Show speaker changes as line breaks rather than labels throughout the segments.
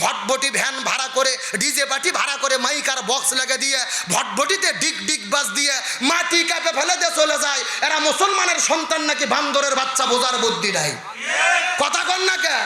ভটভটি van ভাড়া করে, DJ party ভাড়া করে মাইকার বক্স লেগে দিয়ে, ভটভটিতে ডিগ ডিগ বাস দিয়ে মাটি কাপে ফেলে দিয়ে চলে যায়। এরা মুসলমানের সন্তান নাকি বান্দরের বাচ্চা বোঝার বুদ্ধি নাই? কথা কন না কে?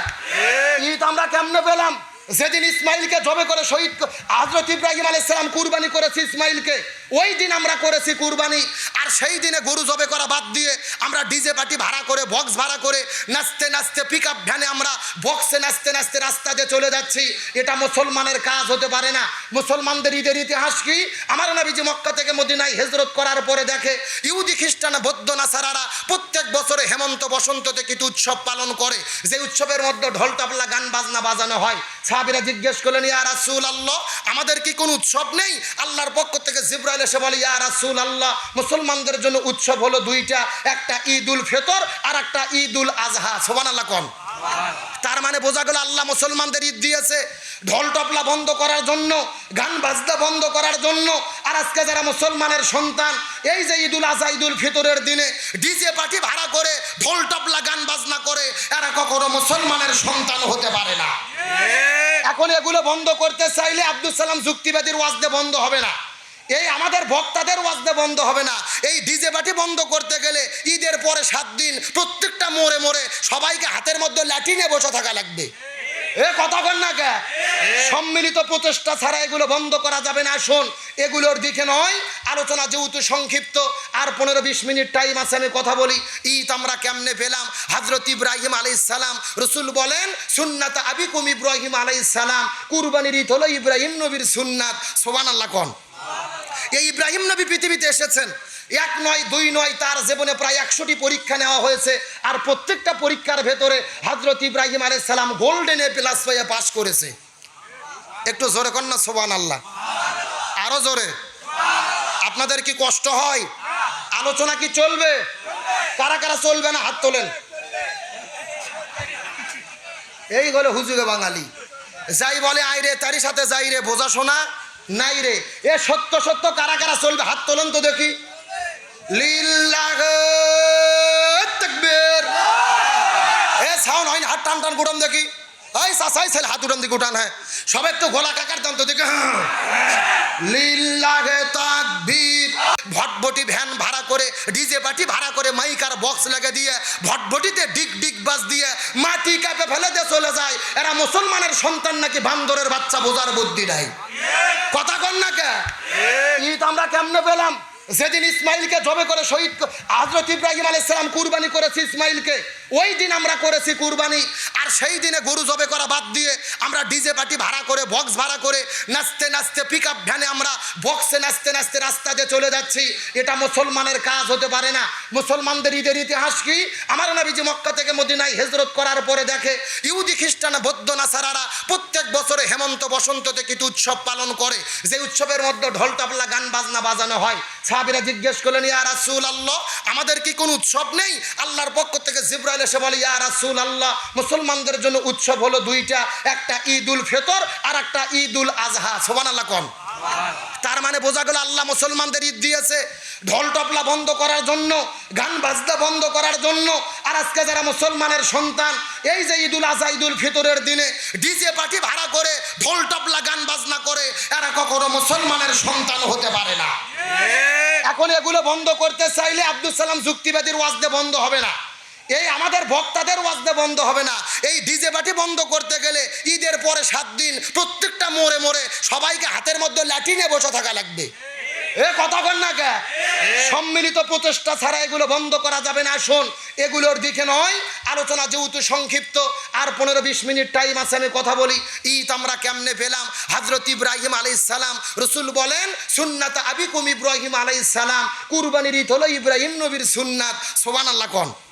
ঈদ আমরা কেমনে পেলাম? যেদিন ইসমাইলকে জবে করে শহীদ হজরত ইব্রাহিম আলাইসালাম কুরবানি করেছি ইসমাইলকে, ওই দিন আমরা করেছি কুরবানি। আর সেই দিনে গরু জবে করা বাদ দিয়ে আমরা ডিজে পার্টি ভাড়া করে, বক্স ভাড়া করে নাচতে নাচতে পিক আপ ভ্যানে আমরা বক্সে নাচতে নাচতে রাস্তা দিয়ে চলে যাচ্ছি। এটা মুসলমানের কাজ হতে পারে না। মুসলমানদের ঈদের ইতিহাস কি? আমার নবীজি মক্কা থেকে মদিনায় হেজরত করার পরে দেখে ইহুদি খ্রিস্টান, বৌদ্ধ, নাসারারা বছরে হেমন্ত বসন্ততে কিন্তু উৎসব পালন করে, যে উৎসবের মধ্যে ঢোল তাবলা, গান, বাজনা বাজানো হয়, সাহাবিরা জিজ্ঞেস করলেন, ইয়া রাসূল আল্লাহ আমাদের কি কোনো উৎসব নেই? আল্লাহর পক্ষ থেকে জিব্রাইল এসে বলে, ইয়া রাসূল আল্লাহ মুসলমানদের জন্য উৎসব হলো দুইটা, একটা ঈদ উল ফিতর আর একটা ঈদ উল আজহা। সুবহানাল্লাহ কোন। তার মানে বোঝা গেল আল্লাহ মুসলমানদের ঈদ দিয়েছে। ঢোল টপলা বন্ধ করার জন্য, গান বাজনা বন্ধ করার জন্য আজকে যারা মুসলমানের সন্তান এই যে ঈদুল আজহা ঈদুল ফিতরের দিনে ডিজে পার্টি ভাড়া করে ঢোল টপলা গান বাজনা করে এরা কখনো মুসলমানের সন্তান হতে পারে না। এখন এগুলো বন্ধ করতে চাইলে আব্দুল সালাম যুক্তিবাদীর ওয়াজদে বন্ধ হবে না। এই আমাদের ভক্তাদের ওয়াজদে বন্ধ হবে না। এই ডিজে পার্টি বন্ধ করতে গেলে ঈদের পরে সাত দিন প্রত্যেকটা মোড়ে মোড়ে সবাইকে হাতের মধ্যে ল্যাটিনে বসে থাকা লাগবে। এ কথা কন না কে? সম্মিলিত প্রচেষ্টা ছাড়া এগুলো বন্ধ করা যাবে না শোন। এগুলোর দিকে নয় আলোচনা যেহেতু সংক্ষিপ্ত আর পনেরো বিশ মিনিট টাইম আছে আমি কথা বলি। ঈদ আমরা কেমনে পেলাম? হজরত ইব্রাহিম আলাই সালাম রসুল বলেন সুন্নাত আবিকুম ইব্রাহিম আলাই সালাম। কুরবানির ঈদ হলো ইব্রাহিম নবীর সুন্নাত। সোবান আল্লাহ কন। এই ইব্রাহিম নবী পৃথিবীতে এসেছেন। এক নয়, দুই নয়, তার জীবনে প্রায় একশোটি পরীক্ষা নেওয়া হয়েছে। আর প্রত্যেকটা পরীক্ষার ভেতরে হজরত ইব্রাহিম সালাম গোল্ডেন এ প্লাস পেয়ে পাশ করেছে। একটু জোরে না সোবান আল্লাহ আরও জোরে। আপনাদের কি কষ্ট হয়? আলোচনা কি চলবে? কারা কারা চলবে না? হাত তোলেন। এই হলো হুজুগে বাঙালি। যাই বলে আই রে তারই সাথে যাই রে বোঝা শোনা নাই রে। এ সত্য সত্য, কারা কারা চলবে? হাত তোলেন তো দেখি। সাউন্ড হয় না হাত টান টান গুড়ান দেখি। এই ছেলে হাত উড়ান দিকে উঠান হ্যাঁ সব একটু গোলা কাকার দাম তো দেখে লিল্লাহে তাকবীর। ভটভটি ভ্যান ভাড়া করে ডিজে ভাড়া করে মাইকার বক্স লেগে দিয়ে ভটভটিতে ডিগ ডিগ বাস দিয়ে মাটি কাপে ফেলে দিয়ে চলে যায়। এরা মুসলমানের সন্তান নাকি বান্দরের বাচ্চা বোঝার বুদ্ধি নাই। কথা কন না কে? ঈদ আমরা কেমনে পেলাম? যেদিন ইসমাইলকে জবে করে শহীদ হজরত ইব্রাহিম আলাইসালাম কুরবানি করেছি ইসমাইলকে। ওই দিন আমরা করেছি কুরবানি। আর সেই দিনে গরু জবে করা বাদ দিয়ে আমরা ডিজে পার্টি ভাড়া করে, বক্স ভাড়া করে নাচতে নাচতে পিক আপ ভ্যানে আমরা বক্সে নাচতে নাচতে রাস্তা দিয়ে চলে যাচ্ছি। এটা মুসলমানের কাজ হতে পারে না। মুসলমানদের ঈদের ইতিহাস কি? আমার নবীজি মক্কা থেকে মদিনায় হেজরত করার পরে দেখে, ইহুদি, খ্রিস্টান, বৌদ্ধ, নাসারারা প্রত্যেক বছরে হেমন্ত বসন্ততে কিছু উৎসব পালন করে। যে উৎসবের মধ্যে ঢোল, তাবলা, গান, বাজনা বাজানো হয়। সাহাবিরা জিজ্ঞেস করলেন, ইয়া রাসূল আল্লাহ আমাদের কি কোনো উৎসব নেই? আল্লাহর পক্ষ থেকে জিব্রাইল এসে বলে, ইয়া রাসুল আল্লাহ মুসলমানদের জন্য উৎসব হলো দুইটা, একটা ঈদ উল ফেতর আর একটা ঈদ উল আজহা সুবহানাল্লাহ কোন। তার মানে বোঝা গেল আল্লাহ মুসলমানদের ঈদ দিয়েছে। ঢোল টপলা বন্ধ করার জন্য, গান বাজনা বন্ধ করার জন্য, আর আজকে যারা মুসলমানের সন্তান, এই যে ঈদুল আজহা, ঈদুল ফিতরের দিনে ডিজে পার্টি ভাড়া করে ঢোল টপলা গান বাজনা করে, এরা কখনো মুসলমানের সন্তান হতে পারে না। এখন এগুলো বন্ধ করতে চাইলে আব্দুল সালাম যুক্তিবাদীর ওয়াজদে বন্ধ হবে না। এই আমাদের ভক্তাদের ওয়াজদে বন্ধ হবে না। এই ডিজে পার্টি বন্ধ করতে গেলে ঈদের পরে সাত দিন প্রত্যেকটা মোড়ে মোড়ে সবাইকে হাতের মধ্যে ল্যাটিনে বসে থাকা লাগবে। এ কথা কন না কে? সম্মিলিত প্রচেষ্টা ছাড়া এগুলো বন্ধ করা যাবে না। শোন, এগুলোর দিকে নয়, আলোচনা যেহেতু সংক্ষিপ্ত, আর পনেরো বিশ মিনিট টাইম আছে, আমি কথা বলি। ঈদ আমরা কেমনে পেলাম? হজরত ইব্রাহিম আলাই সালাম রসুল বলেন, সুন্নাত আবিকুম ইব্রাহিম আলাই সালাম। কুরবানির ঈদ হলো ইব্রাহিম নবীর সুন্নাত। সোবান আল্লাহ কন।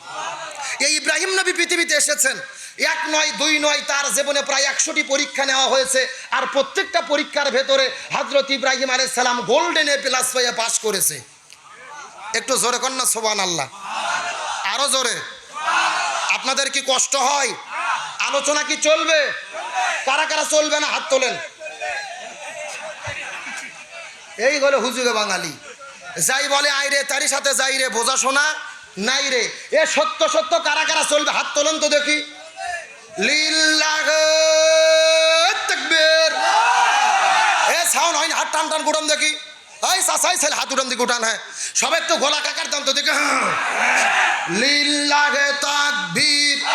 এই ইব্রাহিম নবী পৃথিবীতে এসেছেন। এক নয়, দুই নয়, তার জীবনে প্রায় একশোটি পরীক্ষা নেওয়া হয়েছে আর প্রত্যেকটা পরীক্ষার ভেতরে হজরত ইব্রাহিম আলাই সালাম গোল্ডেন এ প্লাস পেয়ে পাশ করেছে। একটু জোরে কর না সোবান আল্লাহ আরও জোরে। আপনাদের কি কষ্ট হয়? আলোচনা কি চলবে? কারা কারা চলবে না? হাত তোলেন। এই হলো হুজুগে বাঙালি। যাই বলে আই রে তারই সাথে যাই রে বোঝা শোনা নাই রে। এ সত্য সত্য কারা কারা চলবে? হাত তোলন তো দেখি। এ সাউন্ড হাত টান টান দেখি। হাত উঠান হ্যাঁ। সবাই তো গোলা কাকার দাম তো দেখি হ্যাঁ। লিল্লাহ তাকবীর।